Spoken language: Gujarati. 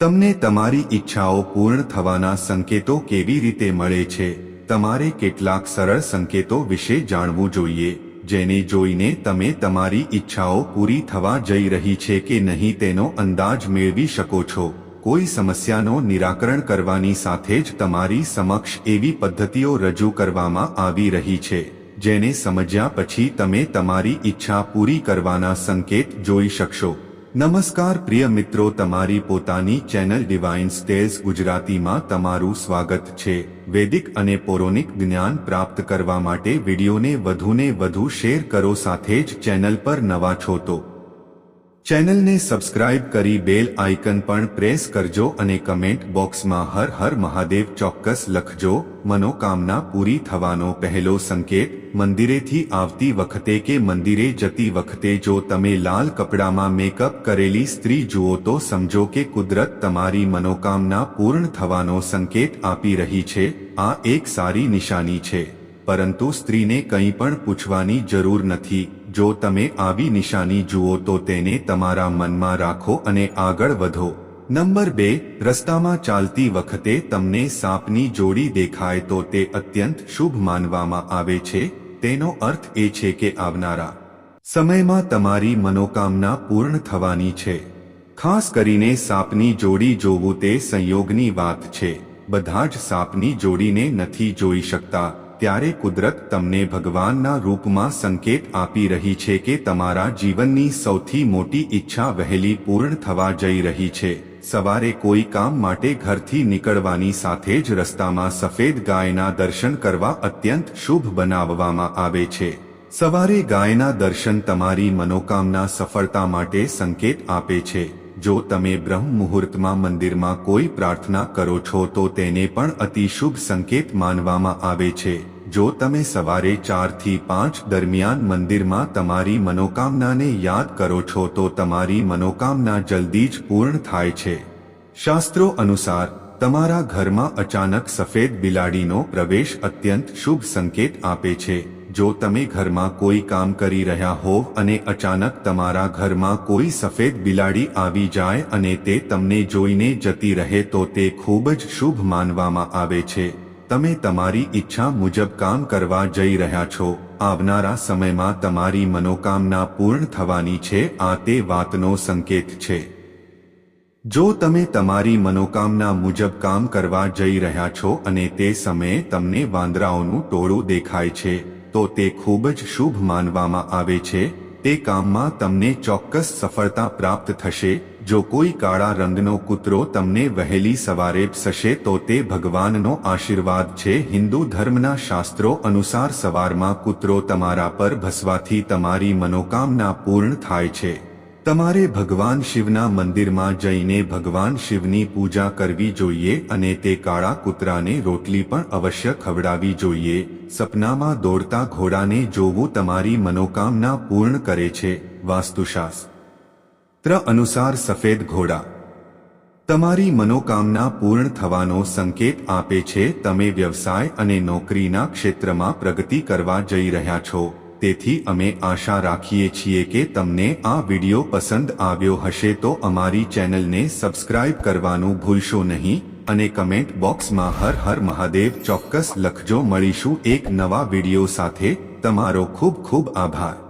તમને તમારી ઈચ્છાઓ પૂર્ણ થવાના સંકેતો કેવી રીતે મળે છે? તમારે કેટલાક સરળ સંકેતો વિશે જાણવું જોઈએ, જેને જોઈને તમે તમારી ઈચ્છાઓ પૂરી થવા જઈ રહી છે કે નહીં તેનો અંદાજ મેળવી શકો છો. કોઈ સમસ્યાનો નિરાકરણ કરવાની સાથે જ તમારી સમક્ષ એવી પદ્ધતિઓ રજૂ કરવામાં આવી રહી છે, જેને સમજ્યા પછી તમે તમારી ઈચ્છા પૂરી કરવાના સંકેત જોઈ શકશો. નમસ્કાર પ્રિય મિત્રો, તમારી પોતાની ચેનલ ડિવાઇન સ્ટેલ્સ ગુજરાતીમાં તમારું સ્વાગત છે. વૈદિક અને પૌરાણિક જ્ઞાન પ્રાપ્ત કરવા માટે વિડીયોને વધુને વધુ શેર કરો સાથે જ ચેનલ પર નવા છો તો ચેનલને સબસ્ક્રાઇબ કરી બેલ આઇકન પણ પ્રેસ કરજો અને કમેન્ટ બોક્સમાં હર હર મહાદેવ ચોક્કસ લખજો. મનોકામના પૂરી થવાનો પહેલો સંકેત, મંદિરેથી આવતી વખતે કે મંદિરે જતી વખતે જો તમે લાલ કપડામાં મેકઅપ કરેલી સ્ત્રી જુઓ તો સમજો કે કુદરત તમારી મનોકામના પૂર્ણ થવાનો સંકેત આપી રહી છે. આ એક સારી નિશાની છે. પરંતુ સ્ત્રીને કંઈ પણ પૂછવાની જરૂર નથી. જો તમે આવી નિશાની જુઓ તો તેને તમારા મનમાં રાખો અને આગળ વધો. નંબર બે, રસ્તામાં ચાલતી વખતે તમને સાપની જોડી દેખાય તો તે અત્યંત શુભ માનવામાં આવે છે. તેનો અર્થ એ છે કે આવનારા સમયમાં તમારી મનોકામના પૂર્ણ થવાની છે. ખાસ કરીને સાપની જોડી જોવું તે સંયોગની વાત છે. બધા જ સાપની જોડીને નથી જોઈ શકતા. ત્યારે કુદરત તમને ભગવાનના રૂપમાં સંકેત આપી રહી છે કે તમારા જીવનની સૌથી મોટી ઈચ્છા વહેલી પૂર્ણ થવા જઈ રહી છે. સવારે કોઈ કામ માટે ઘરથી નીકળવાની સાથે જ રસ્તામાં સફેદ ગાયના દર્શન કરવા અત્યંત શુભ બનાવવામાં આવે છે. સવારે ગાયના દર્શન તમારી મનોકામના સફળતા માટે સંકેત આપે છે. જો તમે બ્રહ્મ મુહૂર્તમાં મંદિરમાં કોઈ પ્રાર્થના કરો છો તો તેને પણ અતિ શુભ સંકેત માનવામાં આવે છે. જો તમે સવારે ચારથી પાંચ દરમિયાન મંદિરમાં તમારી મનોકામનાને યાદ કરો છો તો તમારી મનોકામના જલ્દી જ પૂર્ણ થાય છે. શાસ્ત્રો અનુસાર, તમારા ઘરમાં અચાનક સફેદ બિલાડીનો પ્રવેશ અત્યંત શુભ સંકેત આપે છે. જો તમે ઘરમાં કોઈ કામ કરી રહ્યા હોવ અને અચાનક તમારા ઘરમાં કોઈ સફેદ બિલાડી આવી જાય અને તે તમને જોઈને જતી રહે તો તે ખૂબ જ શુભ માનવામાં આવે છે. તમે તમારી ઈચ્છા મુજબ કામ કરવા જઈ રહ્યા છો. આવનારા સમયમાં તમારી મનોકામના પૂર્ણ થવાની છે. આ તે વાતનો સંકેત છે. જો તમે તમારી મનોકામના મુજબ કામ કરવા જઈ રહ્યા છો અને તે સમયે તમને વાંદરાઓનું ટોળું દેખાય છે. તો તે ખૂબ જ શુભ માનવામાં આવે છે, તે કામમાં તમને ચોક્કસ સફળતા પ્રાપ્ત થશે, જો કોઈ કાળા રંગનો કૂતરો તમને વહેલી સવારે પસશે તો તે ભગવાનનો આશીર્વાદ છે. હિન્દુ ધર્મના શાસ્ત્રો અનુસાર સવારમાં કૂતરો તમારા પર ભસવાથી તમારી મનોકામના પૂર્ણ થાય છે. તમારે ભગવાન શિવના મંદિરમાં જઈને ભગવાન શિવની પૂજા કરવી જોઈએ અને તે કાળા કૂતરાને રોટલી પણ અવશ્ય ખવડાવી જોઈએ. સપનામાં દોડતા ઘોડાને જોવું તમારી મનોકામના પૂર્ણ કરે છે. વાસ્તુશાસ્ત્ર. અનુસાર સફેદ ઘોડા. તમારી મનોકામના પૂર્ણ થવાનો સંકેત આપે છે. તમે વ્યવસાય અને નોકરીના ક્ષેત્રમાં પ્રગતિ કરવા જઈ રહ્યા છો. તેથી અમે આશા રાખીએ છીએ કે તમને આ વિડિયો પસંદ આવ્યો હશે તો અમારી ચેનલને સબસ્ક્રાઇબ કરવાનું ભૂલશો નહીં અને કમેન્ટ બોક્સમાં હર હર મહાદેવ ચોક્કસ લખજો. મળીશું એક નવા વિડિયો સાથે. તમારો ખૂબ ખૂબ આભાર.